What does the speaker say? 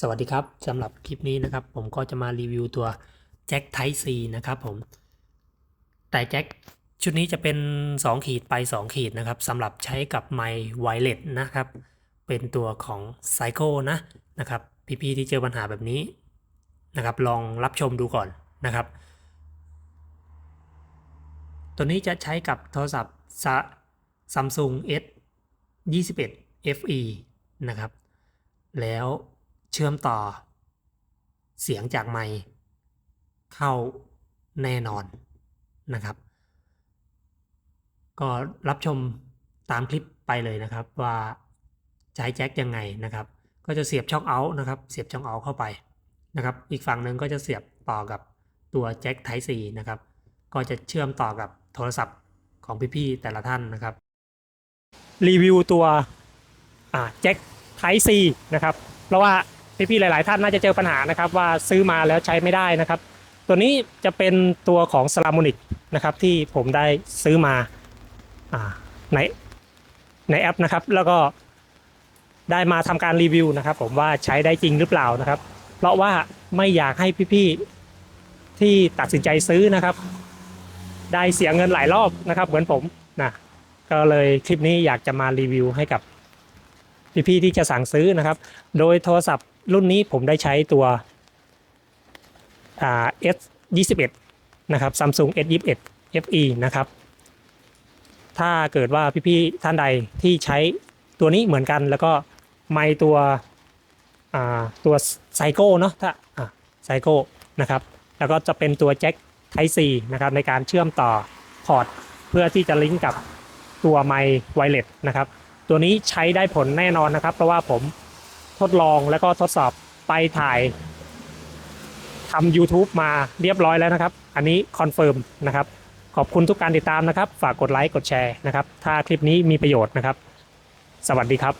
สวัสดีครับสำหรับคลิปนี้นะครับผมก็จะมารีวิวตัวแจ็คไทซีนะครับผม แต่แจ็คชุดนี้จะเป็น 2 ขีดไป 2 ขีดนะครับสำหรับใช้กับไมค์ไวเลสนะครับ เป็นตัวของไซโคนะนะครับ พี่ๆที่เจอปัญหาแบบนี้นะครับ ลองรับชมดูก่อนนะครับ ตัวนี้จะใช้กับโทรศัพท์ซัมซุง S 21 FE นะครับ แล้ว เชื่อมต่อ เสียงจากไมค์เข้าแน่นอนนะครับ ก็รับชมตามคลิปไปเลยนะครับว่าใช้แจ็คยังไงนะครับ ก็จะเสียบช่องเอาท์นะครับ เสียบช่องเอาท์เข้าไปนะครับ อีกฝั่งหนึ่งก็จะเสียบต่อกับตัวแจ็ค Type C นะครับ ก็จะเชื่อมต่อกับโทรศัพท์ของพี่ๆแต่ละท่านนะครับ รีวิวตัวแจ็คไทซีนะครับ เพราะว่า พี่ๆหลาย ๆ ท่านน่าจะเจอปัญหานะครับว่าซื้อมาแล้วใช้ไม่ได้นะครับ ตัวนี้จะเป็นตัวของสลาม o นิกนะครับที่ผมได้ซื้อมาอ่าในในแอปนะครับ แล้วก็ได้มาทำการรีวิวนะครับ ผมว่าใช้ได้จริงหรือเปล่านะครับ เพราะว่าไม่อยากให้พี่ๆที่ตัดสินใจซื้อนะครับ ได้เสียเงินหลายรอบนะครับ เหมือนผมนะก็เลยคลิปนี้อยากจะมารีวิวให้กับพี่ๆที่จะสั่งซื้อนะครับ โดยโทรศัพท์ รุ่นนี้ผมได้ใช้ตัวอ่า S 21นะครับ Samsung S 21 FE นะครับ ถ้าเกิดว่าพี่ๆท่านใดที่ใช้ตัวนี้เหมือนกันแล้วก็ไมค์ตัวตัวไซโก้เนาะถ้าไซโก้นะครับ แล้วก็จะเป็นตัวแจ็ค Type C นะครับในการเชื่อมต่อพอร์ตเพื่อที่จะลิงก์กับตัวไมค์ไวเลสนะครับ ตัวนี้ใช้ได้ผลแน่นอนนะครับ เพราะว่าผม ทดลองแล้วก็ทดสอบไปถ่ายทำ YouTube มาเรียบร้อยแล้วนะครับ อันนี้คอนเฟิร์มนะครับ ขอบคุณทุกการติดตามนะครับ ฝากกดไลค์ กดแชร์นะครับ ถ้าคลิปนี้มีประโยชน์นะครับ สวัสดีครับ